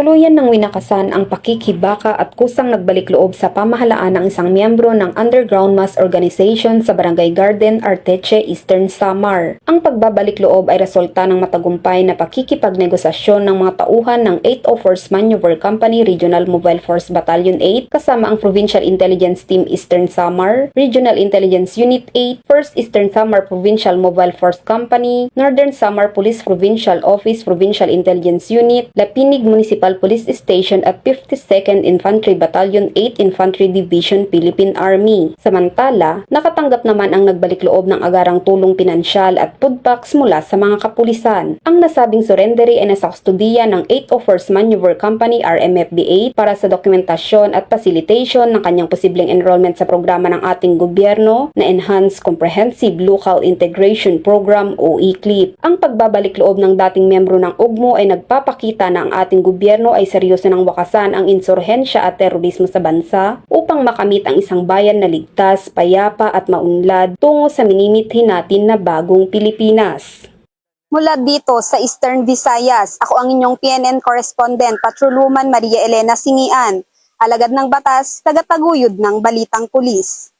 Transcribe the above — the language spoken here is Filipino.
Tuluyan ng winakasan ang pakikibaka at kusang nagbalik loob sa pamahalaan ng isang miyembro ng Underground Mass Organization sa Barangay Garden, Arteche, Eastern Samar. Ang pagbabalik loob ay resulta ng matagumpay na pakikipagnegosasyon ng mga tauhan ng 801st Maneuver Company Regional Mobile Force Battalion 8 kasama ang Provincial Intelligence Team Eastern Samar, Regional Intelligence Unit 8, 1st Eastern Samar Provincial Mobile Force Company, Northern Samar Police Provincial Office Provincial Intelligence Unit, Lapinig Municipal Police Station at 52nd Infantry Battalion 8 Infantry Division Philippine Army. Samantala, nakatanggap naman ang nagbalik loob ng agarang tulong pinansyal at food packs mula sa mga kapulisan. Ang nasabing surrendery ay nasa kustudiya ng 801st Maneuver Company RMFB 8 para sa dokumentasyon at facilitation ng kanyang posibleng enrollment sa programa ng ating gobyerno na Enhanced Comprehensive Local Integration Program o ECLIP. Ang pagbabalik loob ng dating miyembro ng UGMO ay nagpapakita na ang ating gobyerno ay seryoso ng wakasan ang insurhensya at terorismo sa bansa upang makamit ang isang bayan na ligtas, payapa at maunlad tungo sa minimithi natin na bagong Pilipinas. Mula dito sa Eastern Visayas, ako ang inyong PNN correspondent, Patroluman Maria Elena Singian, alagad ng batas, tagataguyod ng Balitang Pulis.